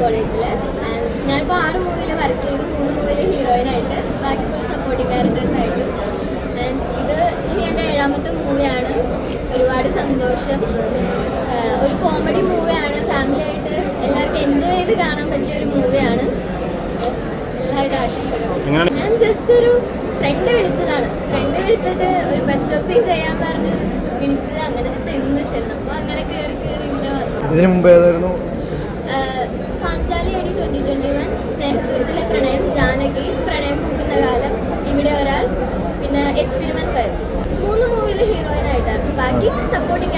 കോളേജിൽ ആൻഡ് ഞാനിപ്പോൾ ആറ് മൂവിയിൽ വർക്ക് ചെയ്തു. മൂന്ന് മൂവിയിൽ ഹീറോയിനായിട്ട്. ബാക്കി ഫുൾ സപ്പോർട്ടിംഗ് ക്യാരക്ടേഴ്സ് ആയിട്ടും. ആൻഡ് ഇത് ഇനി എന്റെ ഏഴാമത്തെ മൂവിയാണ്. ഒരുപാട് സന്തോഷം. ഒരു കോമഡി മൂവിയാണ്. ഫാമിലി ആയിട്ട് എല്ലാവർക്കും എൻജോയ് ചെയ്ത് കാണാൻ പറ്റിയ ഒരു മൂവിയാണ്. എല്ലാവരും ആശംസകൾ ഞാൻ ജസ്റ്റ് ഒരു ഫ്രണ്ട് വിളിച്ചതാണ്. ഫ്രണ്ട് വിളിച്ചിട്ട് ഒരു ബെസ്റ്റ് ഓഫ് സീൻ ചെയ്യാൻ പറഞ്ഞ് വിളിച്ച് അങ്ങനെ ചെന്ന് ചെന്നപ്പോൾ അങ്ങനെ കയറി കയറി ഇങ്ങനെ വന്നു. ഇതിനു മുമ്പ് ഏതായിരുന്നു? ഫൈവ് മൂന്ന് മൂവിയിൽ ഹീറോയിനായിട്ടാണ് ബാക്കി സപ്പോർട്ടിംഗ്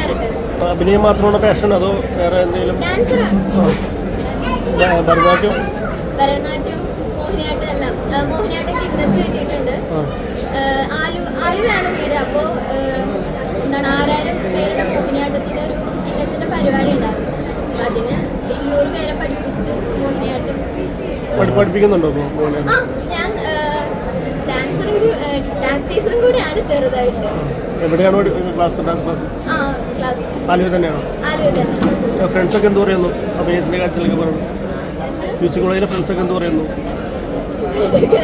അഭിനയം മാത്രമാണ് പാഷൻ അതോ വേറെ എന്തെങ്കിലും? ഡാൻസറാണ് ഭരതനാട്യം? ഭരതനാട്യം മോഹിനിയാട്ടം എല്ലാം. കിട്ടിയിട്ടുണ്ട്. ആലു വീട്. അപ്പോൾ എന്താണ് ആറായിരം പേരുടെ മോഹിനിയാട്ടത്തിന്റെ ഒരു പരിപാടി ഉണ്ടായിരുന്നു. അതിന് ഇരുന്നൂറ് പേരെ പഠിപ്പിച്ചു മോഹിനിയാട്ടം. പഠി- പഠിപ്പിക്കുന്നുണ്ടോ ഡാൻസ് ടീച്ചറും കൂടിയാണ് ചെറുതായിട്ട്. എവിടെയാണ് ക്ലാസ് ഡാൻസ് ക്ലാസ്. ആലുവ തന്നെയാണോ? ഫ്രണ്ട്സൊക്കെ എന്ത് പറയുന്നു? അഭിനയത്തിന്റെ കാര്യത്തിലൊക്കെ പറയുന്നു. മ്യൂസിക് കോളേജിലെ ഫ്രണ്ട്സൊക്കെ എന്ത് പറയുന്നു?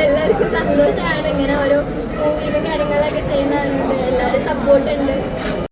എല്ലാവർക്കും സന്തോഷമാണ് ഇങ്ങനെ ഓരോ മൂവിയിലും കാര്യങ്ങളൊക്കെ ചെയ്യുന്നുണ്ട് എല്ലാവരും സപ്പോർട്ട് ഉണ്ട്.